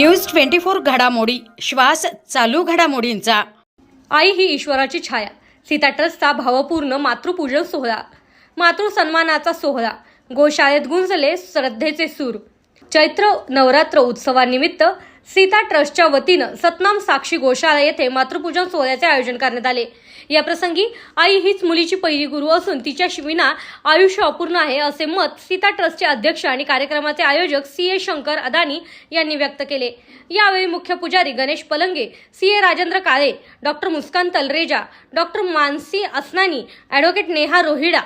News twenty four घडामोडी. श्वास चालू घडामोडींचा. आई ही ईश्वराची छाया. सीता ट्रस्टचा भावपूर्ण मातृपूजन सोहळा. मातृ सन्मानाचा सोहळा. गोशाळेत गुंजले श्रद्धेचे सूर. चैत्र नवरात्र उत्सवानिमित्त सीता ट्रस्टच्या वतीनं सतनाम साक्षी गोशाळा येथे मातृपूजन सोहळ्याचे आयोजन करण्यात आले. या प्रसंगी आई हीच मुलीची पहिली गुरु असून तिच्या विना आयुष्य अपूर्ण आहे असे मत सीता ट्रस्टचे अध्यक्ष आणि कार्यक्रमाचे आयोजक सी ए शंकर अदानी यांनी व्यक्त केले. यावेळी मुख्य पुजारी Ganesh Palange C A Rajendra Kale doctor Muskan Talreja doctor Mansi Asnani advocate Neha Rohida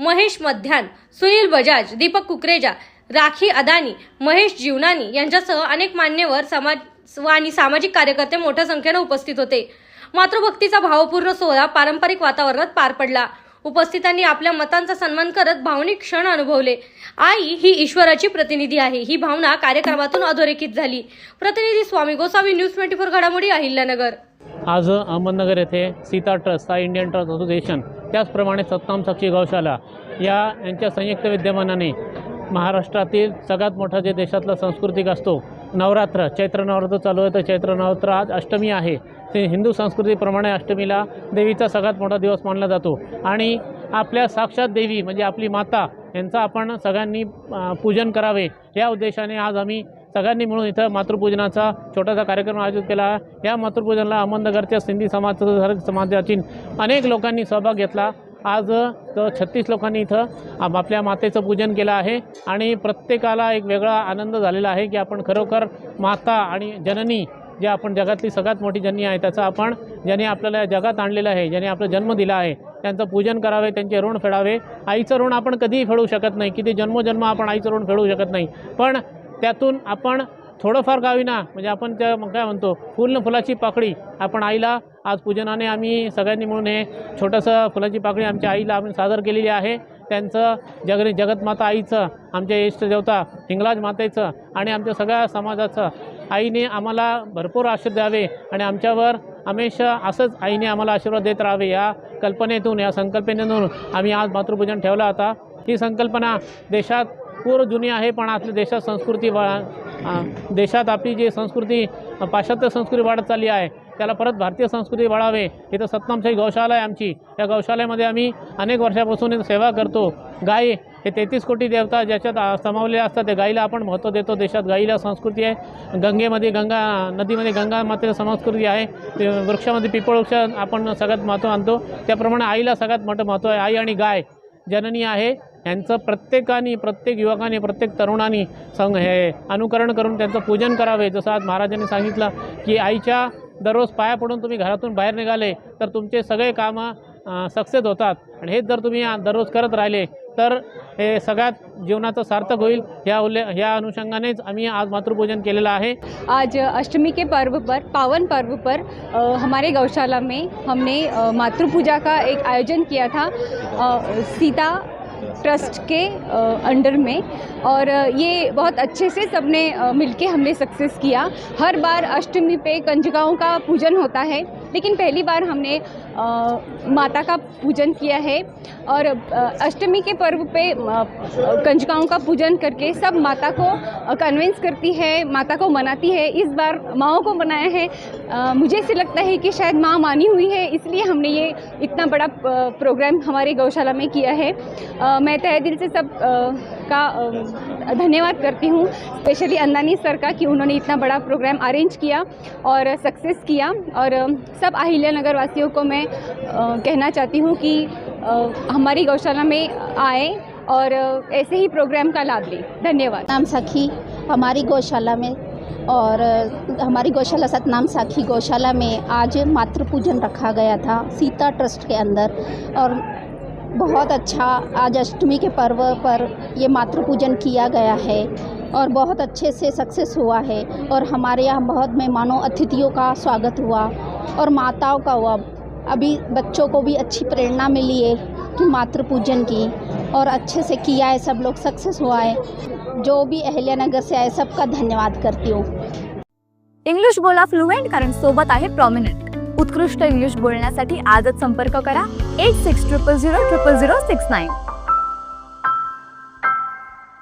Mahesh Madhyan Sunil Bajaj Deepak Kukreja rakhi Adani Mahesh जीवनानी यांच्यासह अनेक मान्यवर समाज आणि सामाजिक कार्यकर्ते मोठ्या संख्येनं उपस्थित होते. मातृभक्तीचा भावपूर्ण सोहळा पारंपरिक वातावरणात पार पडला. उपस्थितांनी आपल्या मतांचा सन्मान करत भावनिक क्षण अनुभवले. आई ही ईश्वराची प्रतिनिधी आहे. ही भावना कार्यक्रमातून अधोरेखित झाली. प्रतिनिधी Swami Gosavi news twenty four घडामोडी अहिल्यानगर. आज अहमदनगर येथे सीता ट्रस्ट हा इंडियन ट्रस्ट असोसिएशन त्याचप्रमाणे सत्ताम साक्षी गौशाला या यांच्या संयुक्त विद्यमानाने महाराष्ट्रातील सगळ्यात मोठा जे देशातला सांस्कृतिक असतो नवरात्र. चैत्र नवरात्र चालू आहे तर चैत्र नवरात्र आज अष्टमी आहे. ते हिंदू संस्कृतीप्रमाणे अष्टमीला देवीचा सगळ्यात मोठा दिवस मानला जातो. आणि आपल्या साक्षात देवी म्हणजे आपली माता यांचं आपण सगळ्यांनी पूजन करावे. या उद्देशाने आज आम्ही सगळ्यांनी मिळून इथं मातृपूजनाचा छोटासा कार्यक्रम आयोजित केला या मातृपूजनाला अहमदनगरच्या सिंधी समाज समाजाची समाजातील अनेक लोकांनी सहभाग घेतला. आज तर छत्तीस लोकांनी इथं आप- आपल्या मातेचं पूजन केलं आहे आणि प्रत्येकाला एक वेगळा आनंद झालेला आहे की आपण खरोखर माता आणि जननी जे आपण जगातली सगळ्यात मोठी जननी आहे त्याचं आपण ज्याने आपल्याला या जगात आणलेलं आहे ज्याने आपला जन्म दिला आहे त्यांचं पूजन करावे त्यांचे ऋण फेडावे. आईचं ऋण आपण कधीही फेडू शकत नाही किती जन्मोजन्म आपण आईचं ऋण फेडू शकत नाही. पण त्यातून आपण थोडंफार गावी ना म्हणजे आपण त्या मग काय म्हणतो फुल फुलाची पाकळी आपण आईला आज पूजनाने आम्ही सगळ्यांनी मिळून हे छोटंसं फुलाची पाकळी आमच्या आईला आम्ही सादर केलेली आहे. त्यांचं जग जगतमाता आईचं आमच्या इष्ट देवता हिंगलाज मातेचं आणि आमच्या सगळ्या समाजाचं आईने आम्हाला भरपूर आशीर्वाद द्यावे आणि आमच्यावर हमेशा असंच आईने आम्हाला आशीर्वाद देत राहावे या कल्पनेतून या संकल्पनेतून आम्ही आज मातृपूजन ठेवलं आता. ही संकल्पना देशात पूर जुनी आहे पण आपल्या देशात संस्कृती देशात आपली जी संस्कृती पाश्चात्य संस्कृती वाढत चालली आहे त्याला परत भारतीय संस्कृती वाढावे. इथं सत्नामशाही गौशाला आहे आमची. या गौशालेमध्ये आम्ही अनेक वर्षापासून सेवा करतो. गाय हे तेहतीस कोटी देवता ज्याच्यात समावले असतात ते गाईला आपण महत्त्व देतो. देशात गाईला संस्कृती आहे. गंगेमध्ये गंगा नदीमध्ये गंगा मातेची संस्कृती आहे. ते वृक्षामध्ये पिपळ वृक्ष आपण सगळ्यात महत्त्व आणतो. त्याप्रमाणे आईला सगळ्यात मोठं महत्त्व आहे. आई आणि गाय जननी आहे. यांचं प्रत्येकाने प्रत्येक युवकाने प्रत्येक तरुणाने संग हे अनुकरण करून त्यांचं पूजन करावे. जसं आज महाराजांनी सांगितलं की आईच्या दररोज पाया पडून तुम्ही घरातून बाहेर निघाले तर तुमचे सगळे कामं सक्सेस होतात. आणि हेच जर तुम्ही दररोज करत राहिले तर हे सगळ्यात जीवनाचं सार्थक होईल ह्या उल्ले ह्या अनुषंगानेच आम्ही आज मातृपूजन केलेलं आहे. आज अष्टमी के पर्व पर पावन पर्व पर अ, हमारे गौशाला में हमने अ, मातृ पूजा का एक आयोजन किया था अ, सीता ट्रस्ट के अंडर में। और ये बहुत अच्छे से सबने मिलके हमने सक्सेस किया। हर बार अष्टमी पे कंजगाओं का पूजन होता है। लेकिन पहली बार हमने अ, माता का पूजन किया है और अष्टमी के पर्व पे कंजकाओं का पूजन करके सब माता को कन्विंस करती है माता को मनाती है। इस बार माओ को मनाया है। अ, मुझे ऐसे लगता है कि शायद माँ मानी हुई है इसलिए हमने ये इतना बड़ा प्रोग्राम हमारे गौशाला में किया है। अ, मैं तहे दिल से सब अ, का धन्यवाद करती हूँ। स्पेशली अंदानी सर का कि उन्होंने इतना बड़ा प्रोग्राम अरेंज किया और सक्सेस किया। और सब अहिल्या नगर वासियों को मैं कहना चाहती हूँ कि हमारी गौशाला में आए और ऐसे ही प्रोग्राम का लाभ लें। धन्यवाद। नाम सखी, हमारी गौशाला में, और हमारी गौशाला सतनाम साखी गौशाला में आज मातृ पूजन रखा गया था, सीता ट्रस्ट के अंदर। और बहुत अच्छा आज अष्टमी के पर्व पर ये मातृ पूजन किया गया है, और बहुत अच्छे से सक्सेस हुआ है, और हमारे यहाँ बहुत मेहमानों, अतिथियों का स्वागत हुआ। और माताओं का हुआ। अभी बच्चों को भी अच्छी प्रेरणा मिली है कि मातृ पूजन की और अच्छे से किया है सब लोग सक्सेस हुआ है। जो भी अहिल्यानगर से आए सबका धन्यवाद करती हूँ। इंग्लिश बोला फ्लुएंट कारण सोबत आहे प्रॉमिनंट उत्कृष्ट इंग्लिश बोलण्यासाठी आजच संपर्क करा. Eight six triple zero triple zero six nine